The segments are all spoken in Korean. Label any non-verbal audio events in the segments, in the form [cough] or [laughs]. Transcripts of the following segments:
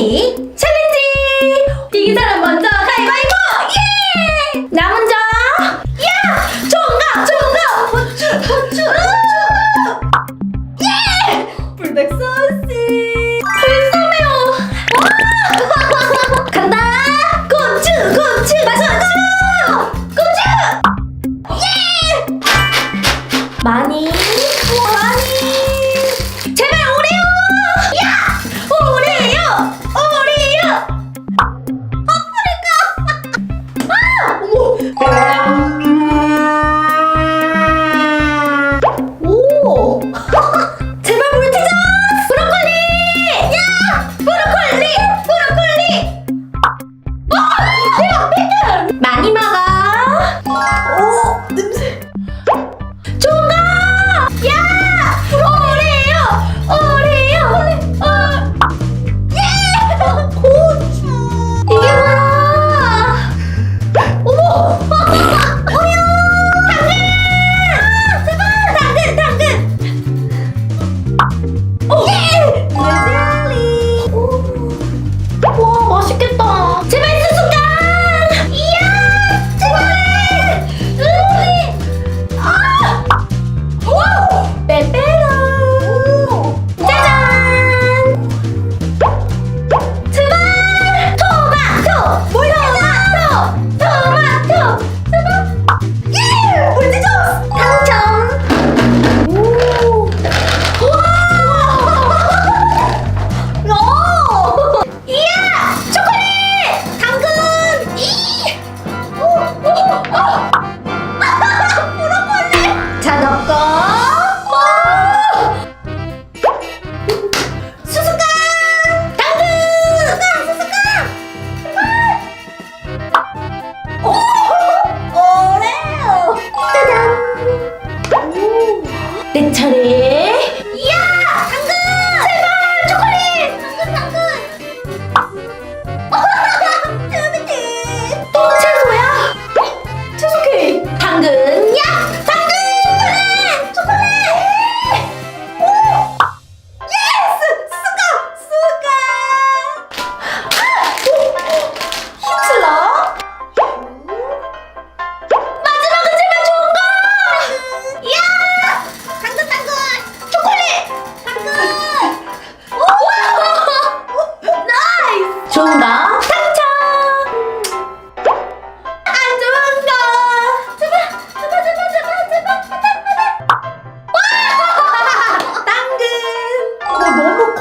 이 챌린지! 이긴 사람 먼저 가위바위보! 예! 나 먼저! 야! 정답! 정답! 버추! 버추! 예! 불백 소스! 불쌍해요! 와! [laughs] 간다! 고추! 고추! 고추! 고추! 예! 많이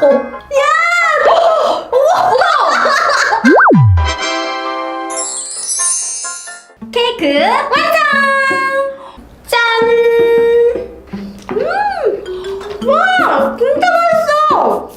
야! 우와, 우와! 케이크 완성! 짠! 음! 와! 진짜 맛있어!